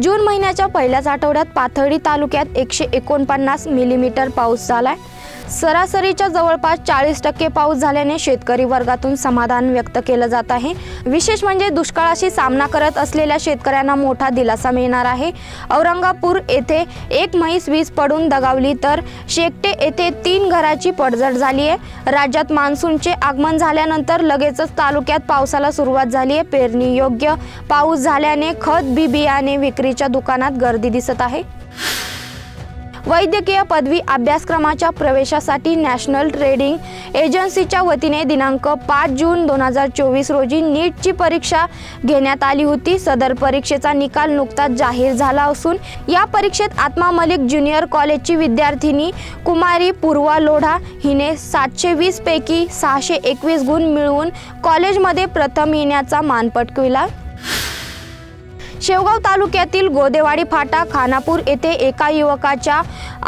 जून महिन्याच्या पहिल्याच आठवड्यात पाथर्डी तालुक्यात एकशे एकोणपन्नास मिलीमीटर पाऊस झालाय. सरासरीच्या जवळपास चाळीस टक्के पाऊस झाल्याने शेतकरी वर्गातून समाधान व्यक्त केलं जात आहे. विशेष म्हणजे दुष्काळाशी सामना करत असलेल्या शेतकऱ्यांना मोठा दिलासा मिळणार आहे. औरंगापूर येथे एक म्हैस वीज पडून दगावली तर शेकटे येथे तीन घराची पडझड झाली आहे. राज्यात मान्सूनचे आगमन झाल्यानंतर लगेचच तालुक्यात पावसाला सुरुवात झाली आहे. पेरणी योग्य पाऊस झाल्याने खत बी बियाणे विक्रीच्या दुकानात गर्दी दिसत आहे. वैद्यकीय पदवी अभ्यासक्रमाच्या प्रवेशासाठी नॅशनल ट्रेडिंग एजन्सीच्या वतीने दिनांक पाच जून दोन हजार चोवीस रोजी नीटची परीक्षा घेण्यात आली होती. सदर परीक्षेचा निकाल नुकताच जाहीर झाला असून या परीक्षेत आत्मा मलिक ज्युनियर कॉलेजची विद्यार्थिनी कुमारी पूर्वा लोढा हिने सातशे वीस पैकी सहाशे एकवीस गुण मिळवून कॉलेजमध्ये प्रथम येण्याचा मान पटकविला शेवगाव तालुक्यातील गोदेवाडी फाटा खानापूर येथे एका युवकाच्या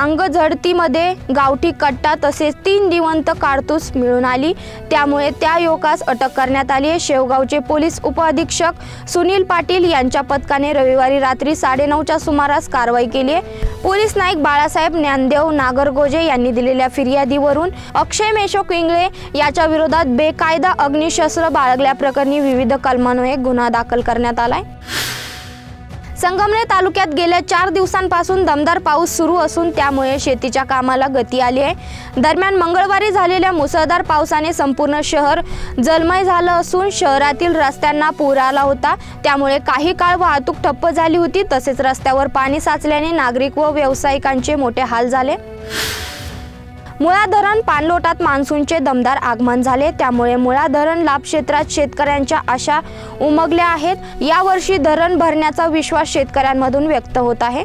अंगझडतीमध्ये गावठी कट्टा तसेच तीन जिवंत कारतूस मिळून आली. त्यामुळे त्या युवकास अटक करण्यात आली आहे. शेवगावचे पोलीस उपअधीक्षक सुनील पाटील यांच्या पथकाने रविवारी रात्री साडेनऊच्या सुमारास कारवाई केली आहे. पोलीस नाईक बाळासाहेब ज्ञानदेव नागरगोजे यांनी दिलेल्या फिर्यादीवरून अक्षय मेशोक इंगळे याच्या विरोधात बेकायदा अग्निशस्त्र बाळगल्याप्रकरणी विविध कलमान्वये गुन्हा दाखल करण्यात आलाय. संगमनेर तालुक्यात गेल्या चार दिवसांपासून दमदार पाऊस सुरू असून त्यामुळे शेतीच्या कामाला गती आली आहे. दरम्यान मंगळवारी झालेल्या मुसळधार पावसाने संपूर्ण शहर जलमय झालं असून शहरातील रस्त्यांना पूर आला होता. त्यामुळे काही काळ वाहतूक ठप्प झाली होती. तसेच रस्त्यावर पाणी साचल्याने नागरिक व व्यावसायिकांचे मोठे हाल झाले. मुळा धरण पाणलोटात मान्सूनचे दमदार आगमन झाले. त्यामुळे मुळा धरण लाभ क्षेत्रात शेतकऱ्यांच्या आशा उमगल्या आहेत. यावर्षी धरण भरण्याचा विश्वास शेतकऱ्यांमधून व्यक्त होत आहे.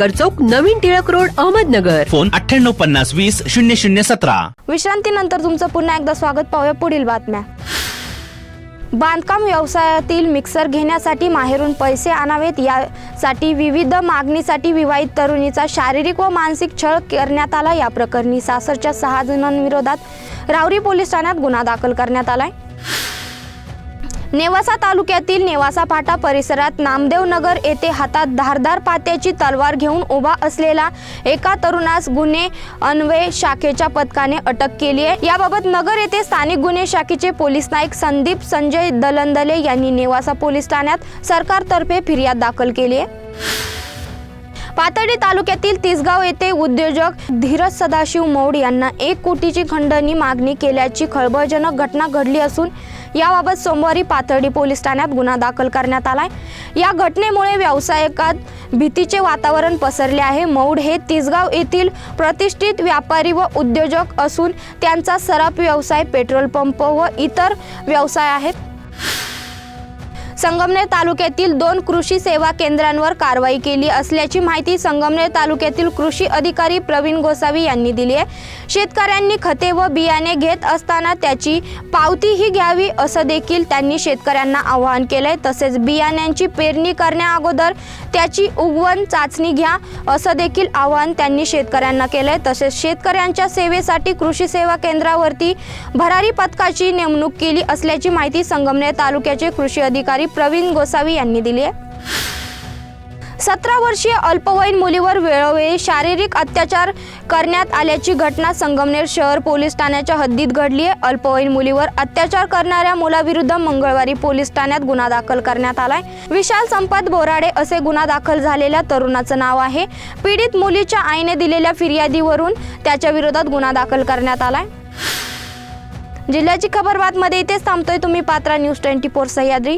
सक्कर चौक नवीन टिळक रोड अहमदनगर. फोन अठ्ठ्याण्णव पन्नास वीस शून्य शून्य सतरा. विश्रांतीनंतर तुमचं पुन्हा एकदा स्वागत पाहूया पुढील बातम्या. बांधकाम व्यवसायातील मिक्सर घेण्यासाठी माहेरून पैसे आणावेत यासाठी विविध मागणीसाठी विवाहित तरुणीचा शारीरिक व मानसिक छळ करण्यात आला. या प्रकरणी सासरच्या सहा जणांविरोधात रावरी पोलीस ठाण्यात गुन्हा दाखल करण्यात आलाय. नेवासा तालुक्यातील नेवासा फाटा परिसरात नामदेव नगर येथे हातात धारदार पात्याची तलवार घेऊन उभा असलेला एका तरुणास गुन्हे अन्वय शाखेच्या पथकाने अटक केली आहे. याबाबत नगर येथे स्थानिक गुन्हे शाखेचे पोलीस नाईक संदीप संजय दलंदले यांनी नेवासा पोलीस ठाण्यात सरकारतर्फे फिर्याद दाखल केली आहे. पाथर्डी तालुक्यातील तिसगाव येथे उद्योजक धीरज सदाशिव मौड यांना एक कोटीची खंडणी मागणी केल्याची खळबळजनक घटना घडली असून याबाबत सोमवारी पाथर्डी पोलीस ठाण्यात गुन्हा दाखल करण्यात आलाय. या घटनेमुळे व्यावसायिकात भीतीचे वातावरण पसरले आहे. मौड हे तिसगाव येथील प्रतिष्ठित व्यापारी व उद्योजक असून त्यांचा सराफ व्यवसाय पेट्रोल पंप व इतर व्यवसाय आहेत. संगमनेर तालुक्यातील दोन कृषी सेवा केंद्रांवर कारवाई केली असल्याची माहिती संगमनेर तालुक्यातील कृषी अधिकारी प्रवीण गोसावी यांनी दिली आहे. शेतकऱ्यांनी खते व बियाणे घेत असताना त्याची पावतीही घ्यावी असं देखील त्यांनी शेतकऱ्यांना आवाहन केलंय. तसेच बियाण्यांची पेरणी करण्याअगोदर त्याची उगवण चाचणी घ्या असं देखील आवाहन त्यांनी शेतकऱ्यांना केलंय. तसेच शेतकऱ्यांच्या सेवेसाठी कृषी सेवा केंद्रावरती भरारी पथकाची नेमणूक केली असल्याची माहिती संगमनेर तालुक्याचे कृषी अधिकारी प्रवीण गोसावी यांनी दिली आहे. सतरा वर्षीय अल्पवयीन मुलीवर वेळोवेळी शारीरिक अत्याचार करण्यात आल्याची घटना संगमनेर शहर पोलीस ठाण्याच्या हद्दीत घडली आहे. अल्पवयीन मुलीवर अत्याचार करणाऱ्या मुलाविरुद्ध मंगळवारी पोलीस ठाण्यात गुन्हा दाखल करण्यात आलाय. विशाल संपत बोराडे असे गुन्हा दाखल झालेल्या तरुणाचं नाव आहे. पीडित मुलीच्या आईने दिलेल्या फिर्यादीवरून त्याच्या विरोधात गुन्हा दाखल करण्यात आलाय. जिल्ह्याची खबर बातमध्ये इथेच थांबतोय. तुम्ही पात्रा न्यूज ट्वेंटी फोर सह्याद्री.